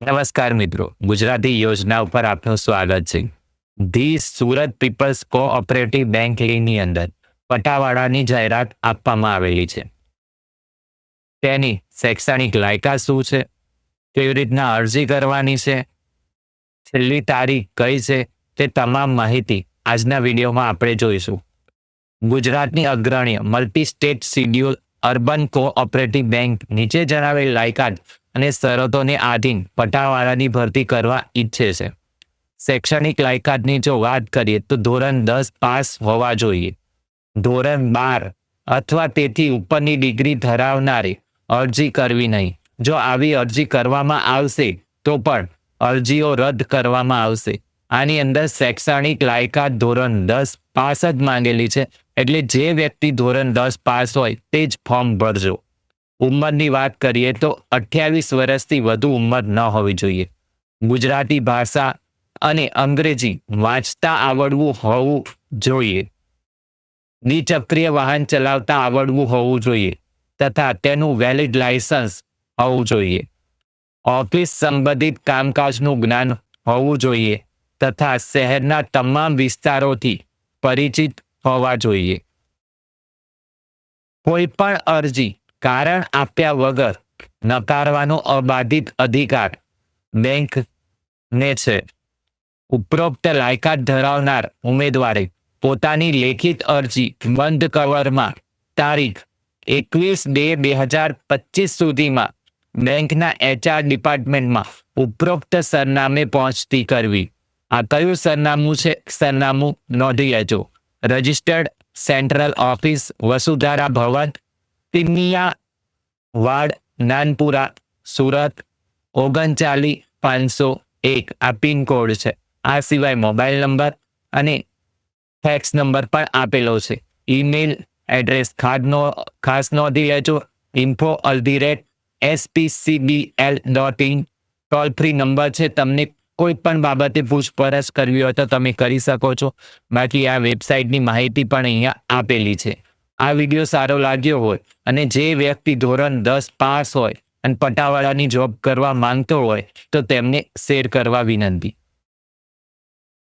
નમસ્કાર મિત્રો. ગુજરાતી યોજના ઉપર આપનું સ્વાગત છે. ધી સુરત પીપલ્સ કોઓપરેટિવ બેંકની અંદર પટાવાળાની જાહેરાત આપવામાં આવેલી છે. તેની શૈક્ષણિક લાયકાત શું છે? કેવી રીતના અરજી કરવાની છે? છેલ્લી તારીખ કઈ છે? તે તમામ માહિતી આજના વિડીયોમાં આપણે જોઈશું. ગુજરાતની અગ્રણી multi state schedule urban cooperative bank નીચે જણાવેલ લાયકાત અને શરતોને આધીન પટાવાળાની ભરતી કરવા ઈચ્છે છે. શૈક્ષણિક લાયકાતની જો વાત કરીએ તો ધોરણ દસ પાસ હોવા જોઈએ. ધોરણ બાર અથવા તેથી ઉપરની ડિગ્રી ધરાવનારે અરજી કરવી નહીં. જો આવી અરજી કરવામાં આવશે, તો પણ અરજીઓ રદ કરવામાં આવશે. આની અંદર શૈક્ષણિક લાયકાત ધોરણ દસ પાસ જ માંગેલી છે. એટલે જે વ્યક્તિ ધોરણ દસ પાસ હોય તે જ ફોર્મ ભરજો. ઉંમરની વાત કરીએ તો અઠ્યાવીસ વર્ષથી વધુ ઉંમર ન હોવી જોઈએ. ગુજરાતી ભાષા અને અંગ્રેજી વાંચતા આવડવું હોવું જોઈએ. દ્વિચક્રીય વાહન ચલાવતા આવડવું હોવું જોઈએ તથા તેનું વેલિડ લાયસન્સ હોવું જોઈએ. ઓફિસ સંબંધિત કામકાજનું જ્ઞાન હોવું જોઈએ તથા શહેરના તમામ વિસ્તારોથી પરિચિત હોવા જોઈએ. કોઈ પણ અરજી કારણ આપ્યા વગર નકારવાનો અબાધિત અધિકાર બેંકને છે. ઉપરોક્ત લાયકાત ધરાવનાર ઉમેદવારે પોતાની લેખિત અરજી બંધ કવરમાં તારીખ એકવીસ બે બે હજાર પચીસ સુધીમાં બેંકના એચઆર ડિપાર્ટમેન્ટમાં ઉપરોક્ત સરનામે પહોંચતી કરવી. આ કયું સરનામું છે? સરનામું નોંધી લેજો. Registered central office Vasudhara Bhavan, Timiya Vad, Nanpura, Surat, ઓગણચાલીસ પાંચસો એક. આ પિનકોડ છે. આ સિવાય મોબાઈલ નંબર અને ફેક્સ નંબર પણ આપેલો છે. ઈમેલ એડ્રેસ ખાસનો ખાસ નોંધી લેજો. Info અલ્ધી rate SPCBL dot in toll free number છે. તમને કોઈ પણ બાબતે પૂછપરછ કરવી હોય તો તમે કરી શકો છો. બાકી આ વેબસાઇટની માહિતી પણ અહીંયા આપેલી છે. આ વીડિયો સારો લાગ્યો હોય અને જે વ્યક્તિ ધોરણ દસ પાસ હોય અને પટાવાળાની જોબ કરવા માંગતો હોય તો તેમને શેર કરવા વિનંતી.